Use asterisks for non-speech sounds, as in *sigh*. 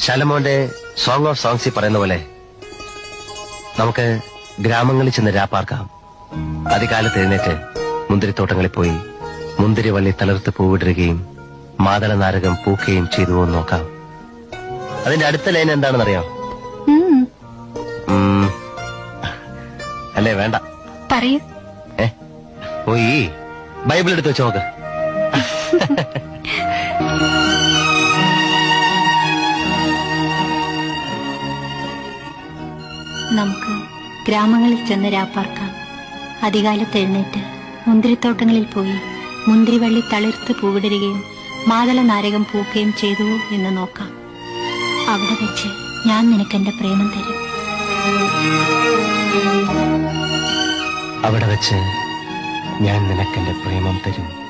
ശാലമോന്റെ song of സോങ്സിൽ പറയുന്ന പോലെ നമുക്ക് ഗ്രാമങ്ങളിൽ ചെന്ന് രാപ്പാർക്കാം അധികാലത്ത് എഴുന്നേറ്റ് മുന്തിരിത്തോട്ടങ്ങളിൽ പോയി മുന്തിരിവള്ളി തളർത്ത് പൂവിടുകയും മാതള നാരകം പൂക്കുകയും ചെയ്തു നോക്കാം. അതിന്റെ അടുത്ത ലൈൻ എന്താണെന്നറിയാം. അല്ലേ വേണ്ട. പറയൂ. ഏ? ഈ ബൈബിൾ എടുത്ത് വെച്ച് നോക്ക്. *laughs* നമുക്ക് ഗ്രാമങ്ങളിൽ ചെന്ന് രാപ്പാർക്കാം. അധികാലത്ത് എഴുന്നേറ്റ് മുന്തിരിത്തോട്ടങ്ങളിൽ പോയി മുന്തിരിവള്ളി തളിർത്ത് പൂവിടരുകയും മാതള നാരകം പൂക്കുകയും ചെയ്തു എന്ന് നോക്കാം. അവിടെ വെച്ച് ഞാൻ നിനക്കെന്റെ പ്രേമം തരും. അവിടെ വെച്ച് ഞാൻ നിനക്കെന്റെ പ്രേമം തരും.